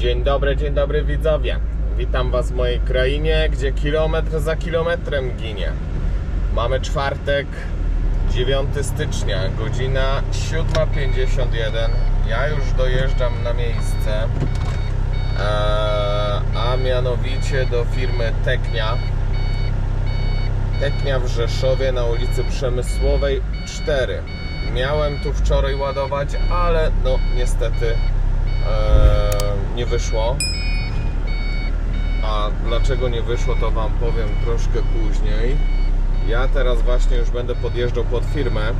Dzień dobry, dzień dobry widzowie. Witam Was w mojej krainie, gdzie kilometr za kilometrem ginie. Mamy czwartek, 9 stycznia, godzina 7.51. Ja już dojeżdżam na miejsce, a, a mianowicie do firmy Teknia. Teknia w Rzeszowie na ulicy Przemysłowej 4. Miałem tu wczoraj ładować, ale no niestety e, nie wyszło. A dlaczego nie wyszło, to Wam powiem troszkę później. Ja teraz właśnie już będę podjeżdżał pod firmę.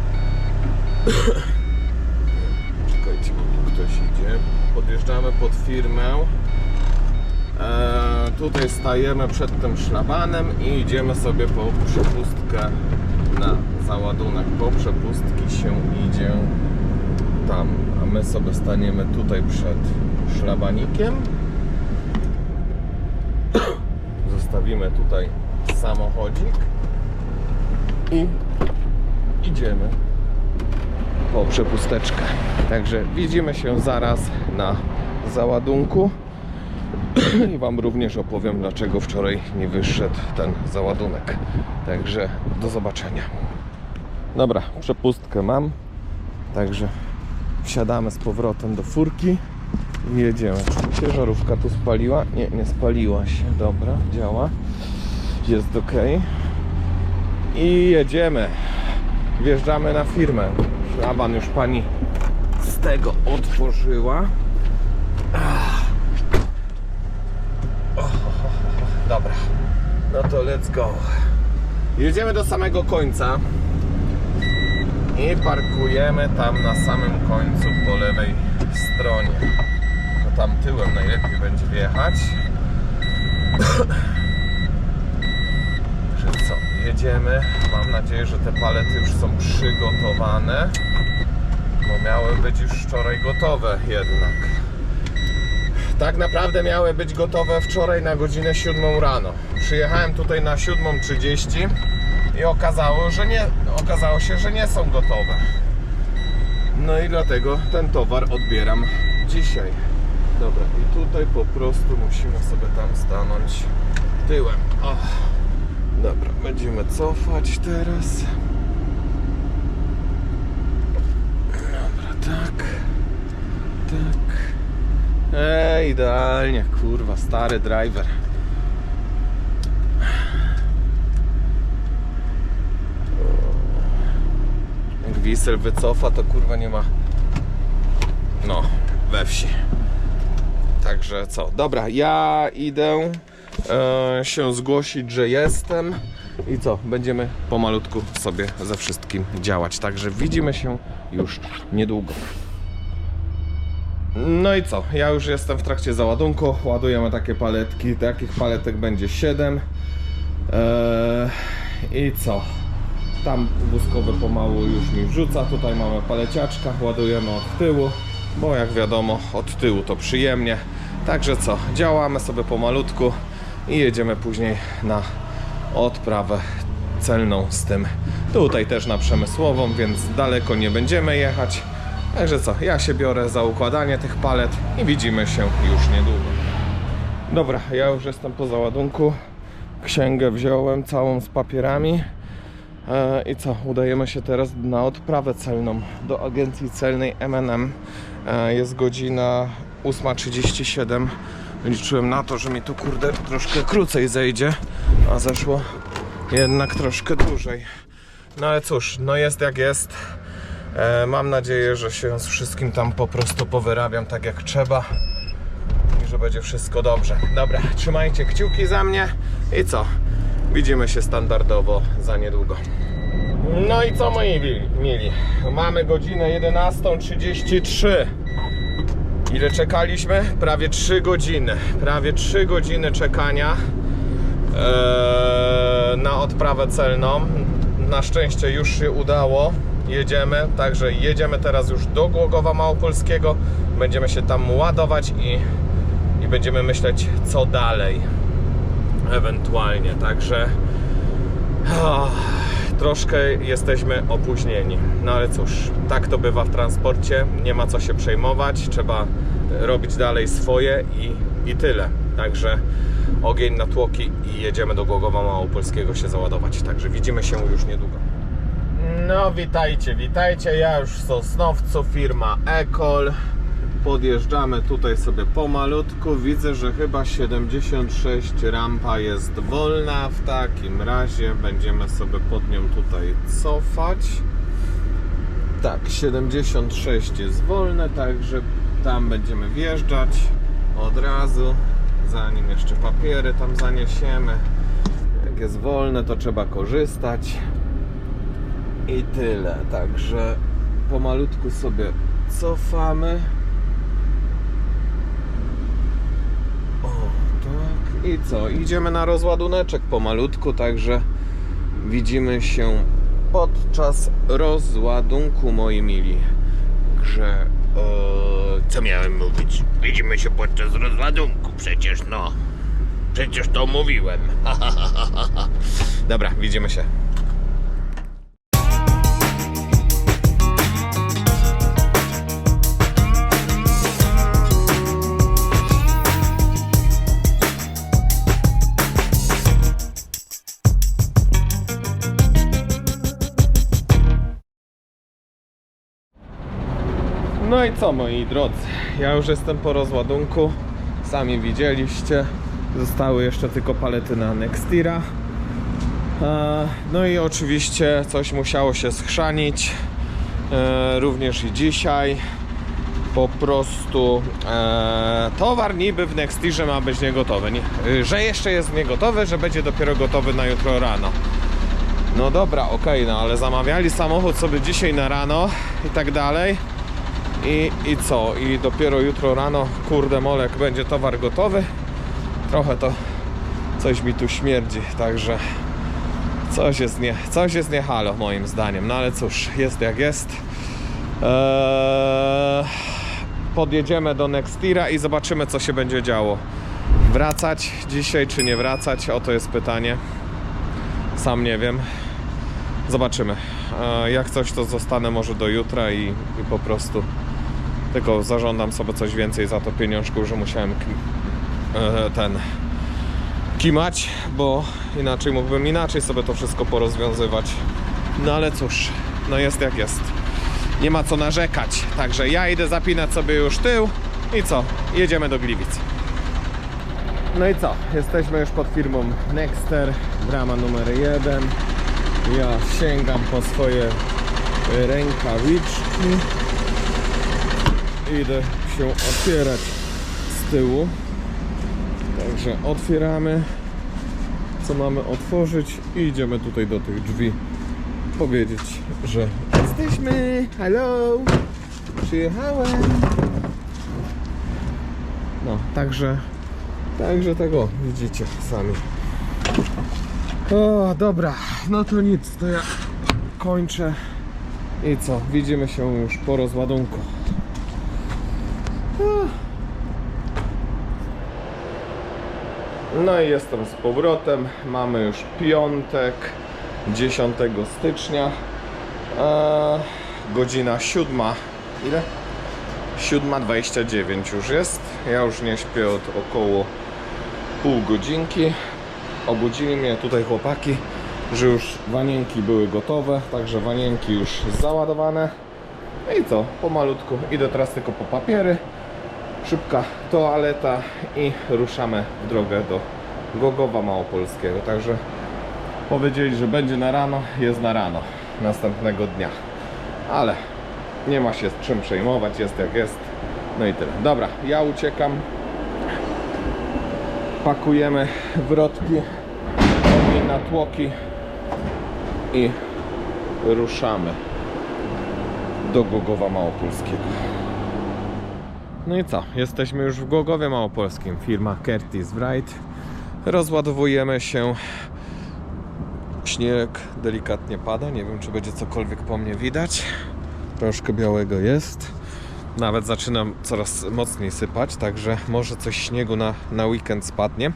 Czekajcie, bo tu ktoś idzie. Podjeżdżamy pod firmę. E, tutaj stajemy przed tym szlabanem i idziemy sobie po przepustkę na załadunek. Po przepustki się idzie tam, a my sobie staniemy tutaj przed szlabanikiem. Zostawimy tutaj samochodzik i idziemy po przepusteczkę. Także widzimy się zaraz na załadunku i Wam również opowiem, dlaczego wczoraj nie wyszedł ten załadunek. Także do zobaczenia. Dobra, przepustkę mam, także wsiadamy z powrotem do furki i jedziemy. Ciężarówka tu spaliła? Nie, nie spaliła się. Dobra, działa. Jest ok. I jedziemy. Wjeżdżamy na firmę. Szlaban już pani z tego otworzyła. Dobra, no to let's go. Jedziemy do samego końca i parkujemy tam na samym końcu po lewej stronie. To tam tyłem najlepiej będzie wjechać. Że co, jedziemy. Mam nadzieję, że te palety już są przygotowane, bo miały być już wczoraj gotowe jednak. Tak naprawdę miały być gotowe wczoraj na godzinę 7 rano. Przyjechałem tutaj na 7.30 i okazało, że nie, okazało się, że nie są gotowe. No i dlatego ten towar odbieram dzisiaj. Dobra, i tutaj po prostu musimy sobie tam stanąć tyłem. O. Dobra, będziemy cofać teraz. Dobra, tak. Tak. Ej, idealnie, kurwa, stary driver. Wisel wycofa, to kurwa nie ma. No, we wsi. Także co? Dobra, ja idę e, się zgłosić, że jestem. I co? Będziemy pomalutku sobie ze wszystkim działać. Także widzimy się już niedługo. No i co? Ja już jestem w trakcie załadunku. Ładujemy takie paletki. Takich paletek będzie 7. Eee, I co? Tam wózkowy pomału już mi wrzuca. Tutaj mamy paleciaczka. Ładujemy od tyłu, bo jak wiadomo, od tyłu to przyjemnie. Także co? Działamy sobie pomalutku i jedziemy później na odprawę celną z tym. Tutaj też na przemysłową, więc daleko nie będziemy jechać. Także co, ja się biorę za układanie tych palet i widzimy się już niedługo. Dobra, ja już jestem po załadunku. Księgę wziąłem całą z papierami. E, I co, udajemy się teraz na odprawę celną do agencji celnej MNM. E, Jest godzina 8.37. Liczyłem na to, że mi to kurde troszkę krócej zejdzie, a zeszło jednak troszkę dłużej. No ale cóż, no jest jak jest. E, Mam nadzieję, że się z wszystkim tam po prostu powyrabiam tak jak trzeba że będzie wszystko dobrze. Dobra, trzymajcie kciuki za mnie i co? Widzimy się standardowo za niedługo. No i co moi mili? Mamy godzinę 11.33. Ile czekaliśmy? Prawie 3 godziny. Prawie 3 godziny czekania eee, na odprawę celną. Na szczęście już się udało. Jedziemy, także jedziemy teraz już do Głogowa Małopolskiego. Będziemy się tam ładować i będziemy myśleć, co dalej. Ewentualnie, także ah, troszkę jesteśmy opóźnieni. No ale cóż, tak to bywa w transporcie. Nie ma co się przejmować. Trzeba robić dalej swoje i, i tyle. Także ogień na tłoki i jedziemy do Głogowa Małopolskiego się załadować. Także widzimy się już niedługo. No witajcie, witajcie. Ja już w Sosnowcu, firma Ekol. Podjeżdżamy tutaj sobie pomalutku. Widzę, że chyba 76 rampa jest wolna. W takim razie będziemy sobie pod nią tutaj cofać. Tak, 76 jest wolne, także tam będziemy wjeżdżać od razu, zanim jeszcze papiery tam zaniesiemy. Jak jest wolne, to trzeba korzystać. I tyle, także pomalutku sobie cofamy. O, tak. I co? Idziemy na rozładuneczek pomalutku, także widzimy się podczas rozładunku, moi mili. Także e, Co miałem mówić? Widzimy się podczas rozładunku, przecież no. Przecież to mówiłem. dobra, widzimy się. Co moi drodzy, ja już jestem po rozładunku, sami widzieliście, zostały jeszcze tylko palety na Nextira. E, No i oczywiście coś musiało się schrzanić, e, również i dzisiaj. Po prostu e, towar niby w Nextirze ma być niegotowy, nie, że jeszcze jest niegotowy, że będzie dopiero gotowy na jutro rano. No dobra, okej, no ale zamawiali samochód sobie dzisiaj na rano i tak dalej. I, I co? I dopiero jutro rano, kurde molek, będzie towar gotowy. Trochę to coś mi tu śmierdzi, także coś jest nie, coś jest nie halo moim zdaniem. No ale cóż, jest jak jest. Eee, podjedziemy do Nextira i zobaczymy co się będzie działo. Wracać dzisiaj czy nie wracać? Oto jest pytanie. Sam nie wiem. Zobaczymy. E, Jak coś, to zostanę może do jutra i, i po prostu tylko zażądam sobie coś więcej za to pieniążków, że musiałem e, ten kimać, bo inaczej mógłbym inaczej sobie to wszystko porozwiązywać. No ale cóż, no jest jak jest. Nie ma co narzekać. Także ja idę zapinać sobie już tył i co? Jedziemy do Gliwic. No i co? Jesteśmy już pod firmą Nexter, brama numer jeden. Ja sięgam po swoje rękawiczki. Idę się otwierać z tyłu. Także otwieramy. Co mamy otworzyć i idziemy tutaj do tych drzwi powiedzieć, że jesteśmy. Hello! Przyjechałem. No, także Także tego widzicie sami. O, dobra, no to nic, to ja kończę. I co? Widzimy się już po rozładunku. No i jestem z powrotem. Mamy już piątek, 10 stycznia. Eee, godzina siódma. Ile? 7.29 już jest. Ja już nie śpię od około pół godzinki. Obudzili mnie tutaj chłopaki, że już wanienki były gotowe, także wanienki już załadowane. No i co? Pomalutku idę teraz tylko po papiery. Szybka toaleta i ruszamy w drogę do Gogowa Małopolskiego. Także powiedzieli, że będzie na rano, jest na rano następnego dnia. Ale nie ma się czym przejmować, jest jak jest. No i tyle. Dobra, ja uciekam. Pakujemy wrotki, ogień na tłoki i ruszamy do Głogowa Małopolskiego. No i co? Jesteśmy już w Głogowie Małopolskim. Firma Curtis Wright. Rozładowujemy się. Śnieg delikatnie pada. Nie wiem, czy będzie cokolwiek po mnie widać. Troszkę białego jest. Nawet zaczynam coraz mocniej sypać, także może coś śniegu na, na weekend spadnie.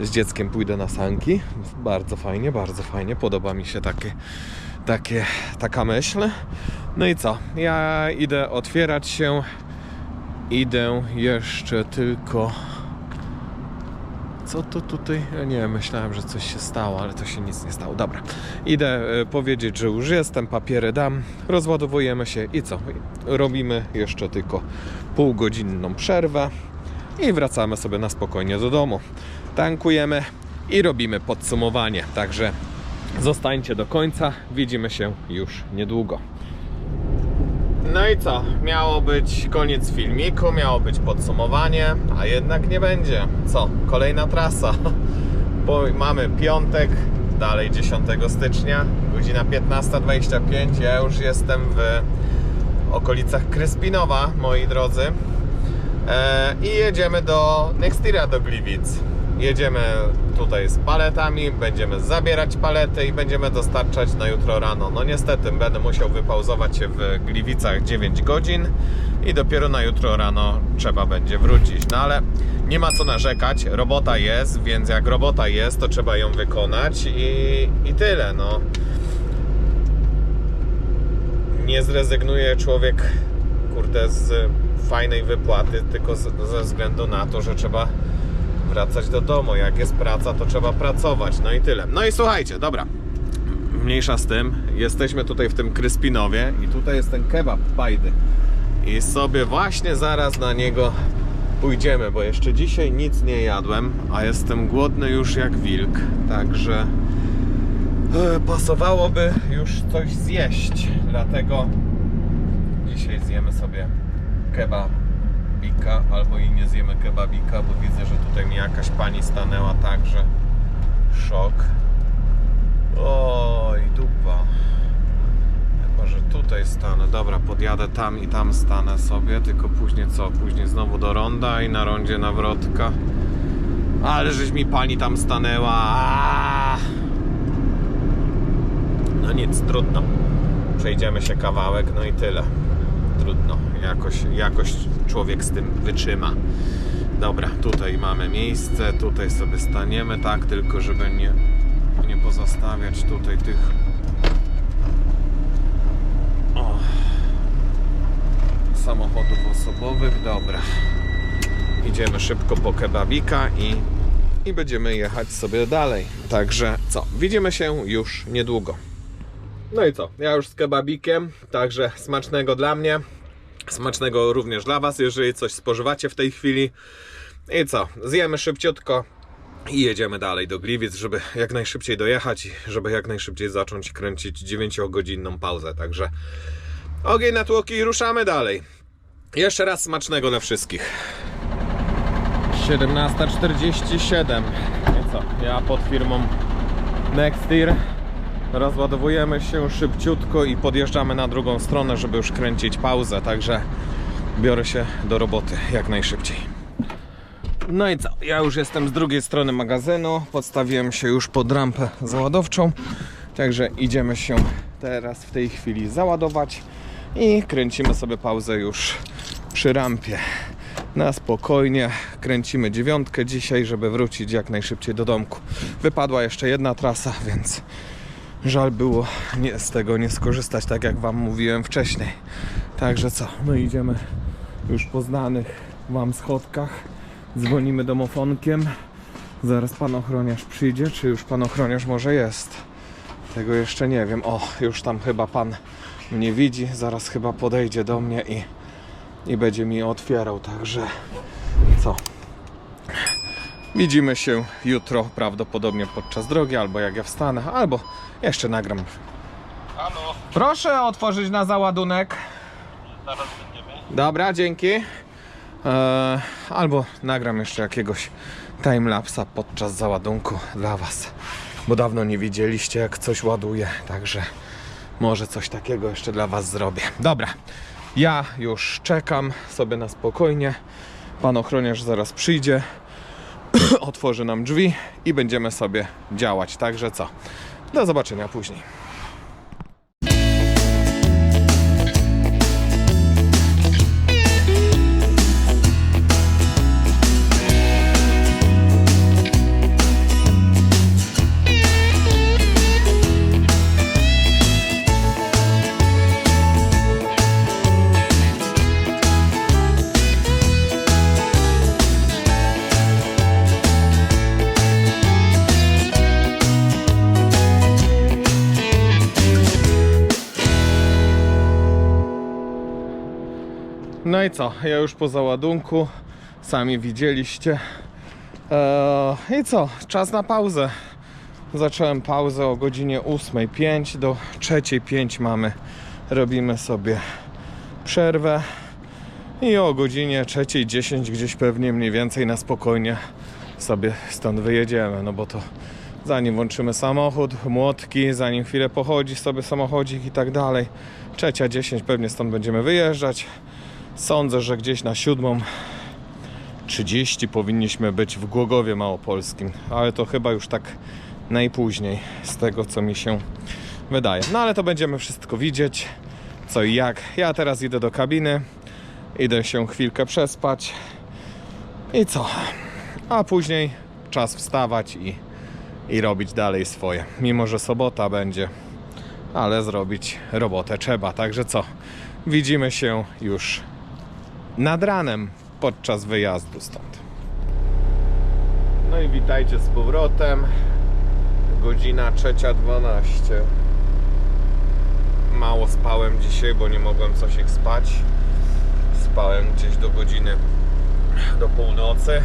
Z dzieckiem pójdę na sanki. Bardzo fajnie, bardzo fajnie. Podoba mi się takie, takie, taka myśl. No i co? Ja idę otwierać się idę jeszcze tylko. Co to tutaj? Ja nie myślałem, że coś się stało, ale to się nic nie stało. Dobra, idę e, powiedzieć, że już jestem, papiery dam, rozładowujemy się i co? Robimy jeszcze tylko półgodzinną przerwę i wracamy sobie na spokojnie do domu. Tankujemy i robimy podsumowanie. Także zostańcie do końca, widzimy się już niedługo. No i co? Miało być koniec filmiku, miało być podsumowanie, a jednak nie będzie. Co? Kolejna trasa. Bo mamy piątek, dalej 10 stycznia, godzina 15.25. Ja już jestem w okolicach Kryspinowa, moi drodzy. E, I jedziemy do Nextira do Gliwic. Jedziemy tutaj z paletami, będziemy zabierać palety i będziemy dostarczać na jutro rano. No niestety będę musiał wypauzować się w Gliwicach 9 godzin i dopiero na jutro rano trzeba będzie wrócić. No ale nie ma co narzekać, robota jest, więc jak robota jest, to trzeba ją wykonać i, i tyle. No. Nie zrezygnuje człowiek, kurde, z fajnej wypłaty, tylko ze względu na to, że trzeba wracać do domu. Jak jest praca, to trzeba pracować. No i tyle. No i słuchajcie, dobra. Mniejsza z tym. Jesteśmy tutaj w tym Kryspinowie i tutaj jest ten kebab bajdy. I sobie właśnie zaraz na niego pójdziemy, bo jeszcze dzisiaj nic nie jadłem, a jestem głodny już jak wilk. Także e, pasowałoby już coś zjeść. Dlatego dzisiaj zjemy sobie kebabika, albo i nie zjemy kebabika, bo widzę, że tutaj mi jakaś pani stanęła także. Szok. Oj, dupa. Chyba, że tutaj stanę. Dobra, podjadę tam i tam stanę sobie, tylko później co? Później znowu do ronda i na rondzie nawrotka. Ale żeś mi pani tam stanęła. No nic, trudno. Przejdziemy się kawałek, no i tyle. Trudno. Jakoś, jakoś człowiek z tym wytrzyma. Dobra, tutaj mamy miejsce, tutaj sobie staniemy, tak, tylko żeby nie, nie pozostawiać tutaj tych. O, samochodów osobowych. Dobra. Idziemy szybko po kebabika i, i będziemy jechać sobie dalej. Także co? Widzimy się już niedługo. No i co? Ja już z kebabikiem, także smacznego dla mnie. Smacznego również dla Was, jeżeli coś spożywacie w tej chwili. I co? Zjemy szybciutko i jedziemy dalej do Gliwic, żeby jak najszybciej dojechać i żeby jak najszybciej zacząć kręcić 9-godzinną pauzę. Także ogień na tłoki i ruszamy dalej. Jeszcze raz smacznego dla wszystkich. 17.47. I co? Ja pod firmą Nextir. Rozładowujemy się szybciutko i podjeżdżamy na drugą stronę, żeby już kręcić pauzę. Także biorę się do roboty jak najszybciej. No i co? Ja już jestem z drugiej strony magazynu. Podstawiłem się już pod rampę załadowczą. Także idziemy się teraz w tej chwili załadować i kręcimy sobie pauzę już przy rampie. Na spokojnie kręcimy dziewiątkę dzisiaj, żeby wrócić jak najszybciej do domku. Wypadła jeszcze jedna trasa, więc żal było nie, z tego nie skorzystać, tak jak Wam mówiłem wcześniej. Także co, no idziemy już po znanych Wam schodkach. Dzwonimy domofonkiem. Zaraz pan ochroniarz przyjdzie, czy już pan ochroniarz może jest? Tego jeszcze nie wiem. O, już tam chyba pan mnie widzi. Zaraz chyba podejdzie do mnie i, i będzie mi otwierał. Także co? Widzimy się jutro prawdopodobnie podczas drogi, albo jak ja wstanę, albo jeszcze nagram. Halo, Proszę otworzyć na załadunek. zaraz będziemy. Dobra, dzięki. Eee, albo nagram jeszcze jakiegoś timelapsa podczas załadunku dla Was, bo dawno nie widzieliście jak coś ładuje, także może coś takiego jeszcze dla Was zrobię. Dobra, ja już czekam sobie na spokojnie. Pan ochroniarz zaraz przyjdzie, otworzy nam drzwi i będziemy sobie działać. Także co? Do zobaczenia później. No i co? Ja już po załadunku, sami widzieliście. Eee, I co? Czas na pauzę. Zacząłem pauzę o godzinie 8.05 do 3.05 mamy. Robimy sobie przerwę. I o godzinie 3.10 gdzieś pewnie mniej więcej na spokojnie sobie stąd wyjedziemy. No bo to zanim włączymy samochód, młotki, zanim chwilę pochodzi sobie samochodzik i tak dalej. Trzecia 10 pewnie stąd będziemy wyjeżdżać. Sądzę, że gdzieś na siódmą 30 powinniśmy być w Głogowie Małopolskim, ale to chyba już tak najpóźniej z tego co mi się wydaje. No ale to będziemy wszystko widzieć, co i jak. Ja teraz idę do kabiny, idę się chwilkę przespać i co? A później czas wstawać i, i robić dalej swoje. Mimo, że sobota będzie, ale zrobić robotę trzeba. Także co? Widzimy się już nad ranem podczas wyjazdu stąd. No i witajcie z powrotem. Godzina 3.12. Mało spałem dzisiaj, bo nie mogłem coś ich spać. Spałem gdzieś do godziny do północy,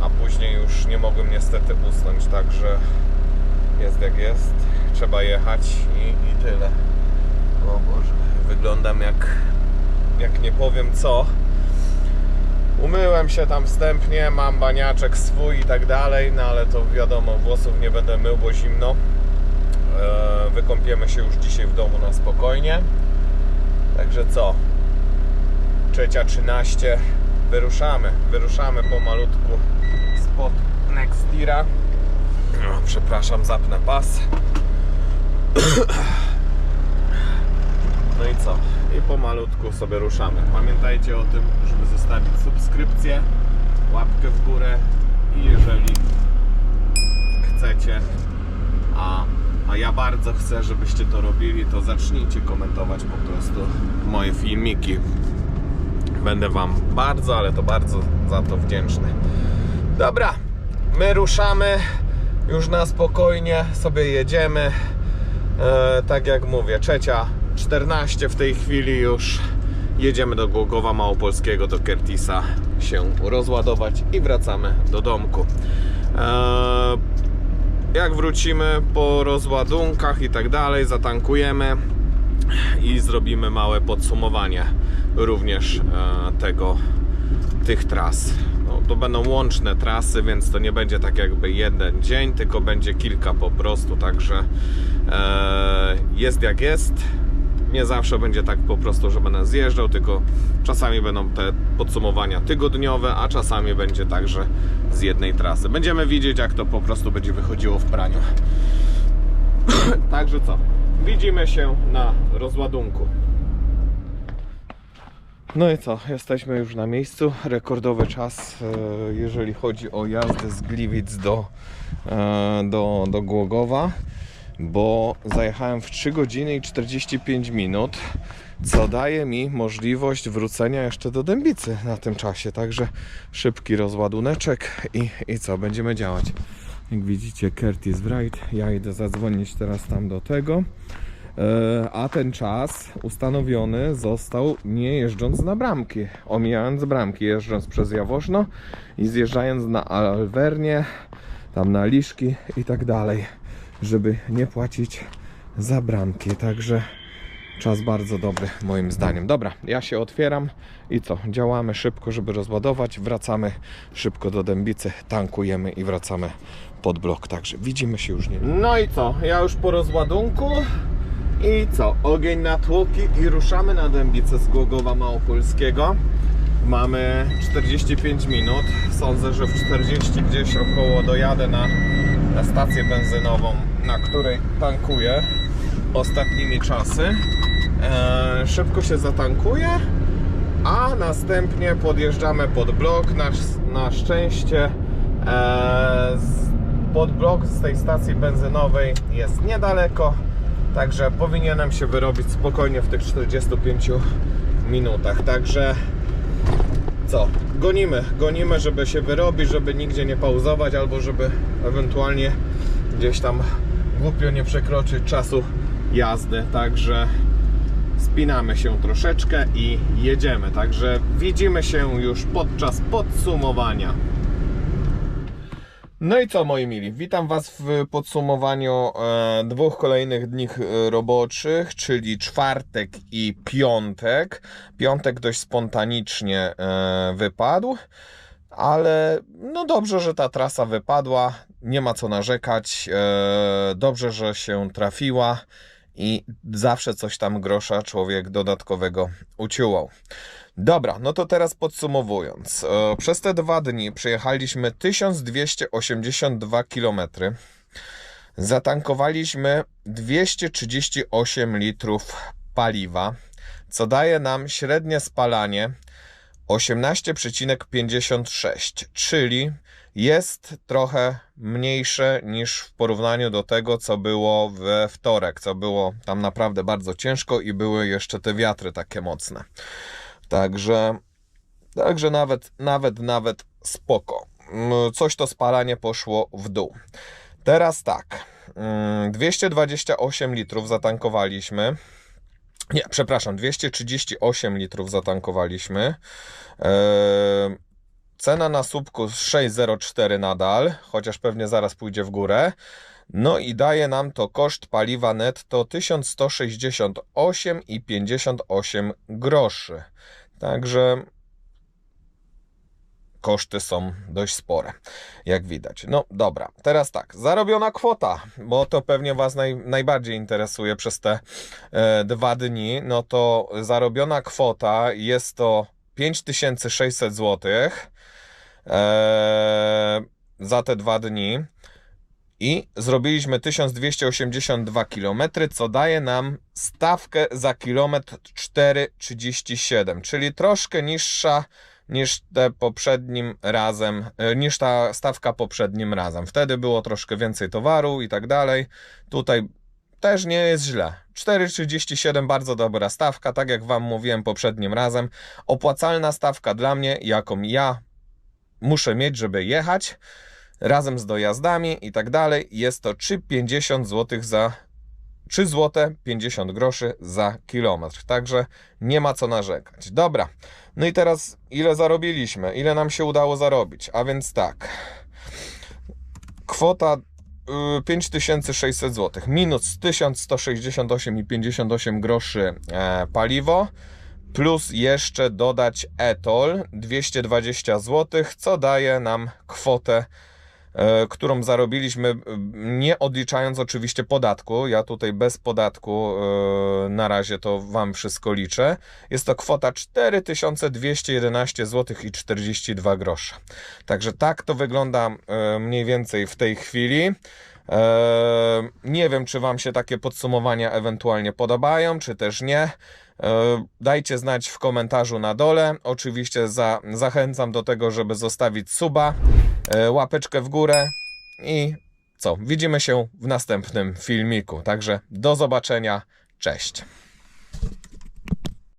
a później już nie mogłem niestety usnąć, także jest jak jest. Trzeba jechać i, i tyle. O Boże, wyglądam jak, jak nie powiem co. Umyłem się tam wstępnie, mam baniaczek swój i tak dalej, no ale to wiadomo, włosów nie będę mył, bo zimno. Eee, wykąpiemy się już dzisiaj w domu na spokojnie. Także co? Trzecia 13. Wyruszamy. Wyruszamy pomalutku spod Nextira. O, przepraszam, zapnę pas. No i co? I pomalutku sobie ruszamy. Pamiętajcie o tym, żeby zostawić subskrypcję, łapkę w górę i jeżeli chcecie, a, a ja bardzo chcę, żebyście to robili, to zacznijcie komentować po prostu moje filmiki. Będę Wam bardzo, ale to bardzo za to wdzięczny. Dobra, my ruszamy już na spokojnie, sobie jedziemy. E, tak jak mówię, trzecia 14 w tej chwili już jedziemy do Głogowa Małopolskiego, do Kertisa się rozładować i wracamy do domku. E, jak wrócimy po rozładunkach i tak dalej, zatankujemy i zrobimy małe podsumowanie również e, tego, tych tras. No, to będą łączne trasy, więc to nie będzie tak jakby jeden dzień, tylko będzie kilka po prostu, także e, jest jak jest. Nie zawsze będzie tak po prostu, że będę zjeżdżał, tylko czasami będą te podsumowania tygodniowe, a czasami będzie także z jednej trasy. Będziemy widzieć, jak to po prostu będzie wychodziło w praniu. Także co? Widzimy się na rozładunku. No i co? Jesteśmy już na miejscu. Rekordowy czas, e, jeżeli chodzi o jazdę z Gliwic do, e, do, do Głogowa, bo zajechałem w 3 godziny i 45 minut, co daje mi możliwość wrócenia jeszcze do Dębicy na tym czasie. Także szybki rozładuneczek i, i co? Będziemy działać. Jak widzicie, Curtis Wright. Ja idę zadzwonić teraz tam do tego. E, A ten czas ustanowiony został nie jeżdżąc na bramki, omijając bramki, jeżdżąc przez Jaworzno i zjeżdżając na Alwernie, tam na Liszki i tak dalej, żeby nie płacić za bramki. Także czas bardzo dobry moim zdaniem. Dobra, ja się otwieram i co? Działamy szybko, żeby rozładować, wracamy szybko do Dębicy, tankujemy i wracamy pod blok. Także widzimy się już nie. No i co? Ja już po rozładunku. I co? Ogień na tłoki i ruszamy na Dębicę z Głogowa Małopolskiego. Mamy 45 minut. Sądzę, że w 40 gdzieś około dojadę na, stację benzynową, na której tankuję ostatnimi czasy. E, szybko się zatankuję, a następnie podjeżdżamy pod blok. Na, na szczęście e, z, pod blok z tej stacji benzynowej jest niedaleko. Także powinienem się wyrobić spokojnie w tych 45 minutach. Także co? Gonimy, gonimy, żeby się wyrobić, żeby nigdzie nie pauzować, albo żeby ewentualnie gdzieś tam głupio nie przekroczyć czasu jazdy. Także spinamy się troszeczkę i jedziemy. Także widzimy się już podczas podsumowania. No i co moi mili, witam Was w podsumowaniu e, dwóch kolejnych dni e, roboczych, czyli czwartek i piątek. Piątek dość spontanicznie e, wypadł, ale no dobrze, że ta trasa wypadła, nie ma co narzekać, dobrze, że się trafiła i zawsze coś tam grosza człowiek dodatkowego uciułał. Dobra, no to teraz podsumowując. E, Przez te dwa dni przejechaliśmy 1282 km. Zatankowaliśmy 238 litrów paliwa, co daje nam średnie spalanie 18,56, czyli jest trochę mniejsze niż w porównaniu do tego, co było we wtorek, co było tam naprawdę bardzo ciężko i były jeszcze te wiatry takie mocne. Także, także nawet, nawet, nawet spoko. Mm, Coś to spalanie poszło w dół. Teraz tak. mm, 228 litrów zatankowaliśmy. Nie, przepraszam, 238 litrów zatankowaliśmy. Eee, cena na słupku 6,04 nadal, chociaż pewnie zaraz pójdzie w górę. No i daje nam to koszt paliwa netto 1168,58 groszy. Także koszty są dość spore, jak widać. No dobra, teraz tak, zarobiona kwota, bo to pewnie Was naj, najbardziej interesuje przez te e, dwa dni. No to zarobiona kwota jest to 5600 zł e, za te dwa dni. I zrobiliśmy 1282 km, co daje nam stawkę za kilometr 4,37, czyli troszkę niższa niż te poprzednim razem, e, niż ta stawka poprzednim razem. Wtedy było troszkę więcej towaru i tak dalej. Tutaj też nie jest źle. 4,37 bardzo dobra stawka, tak jak Wam mówiłem poprzednim razem. Opłacalna stawka dla mnie, jaką ja muszę mieć, żeby jechać razem z dojazdami i tak dalej, jest to 3,50 zł za 3 zł 50 groszy za kilometr. Także nie ma co narzekać. Dobra. No i teraz ile zarobiliśmy? Ile nam się udało zarobić? A więc tak. Kwota y, 5600 zł minus 1168,58 groszy e, paliwo plus jeszcze dodać etol 220 zł, co daje nam kwotę którą zarobiliśmy, e, nie odliczając oczywiście podatku. Ja tutaj bez podatku e, na razie to Wam wszystko liczę. Jest to kwota 4211 zł i 42 grosze. Także tak to wygląda e, mniej więcej w tej chwili. E, Nie wiem, czy Wam się takie podsumowania ewentualnie podobają, czy też nie. E, Dajcie znać w komentarzu na dole. Oczywiście za, zachęcam do tego, żeby zostawić suba, e, łapeczkę w górę i co? Widzimy się w następnym filmiku. Także do zobaczenia. Cześć.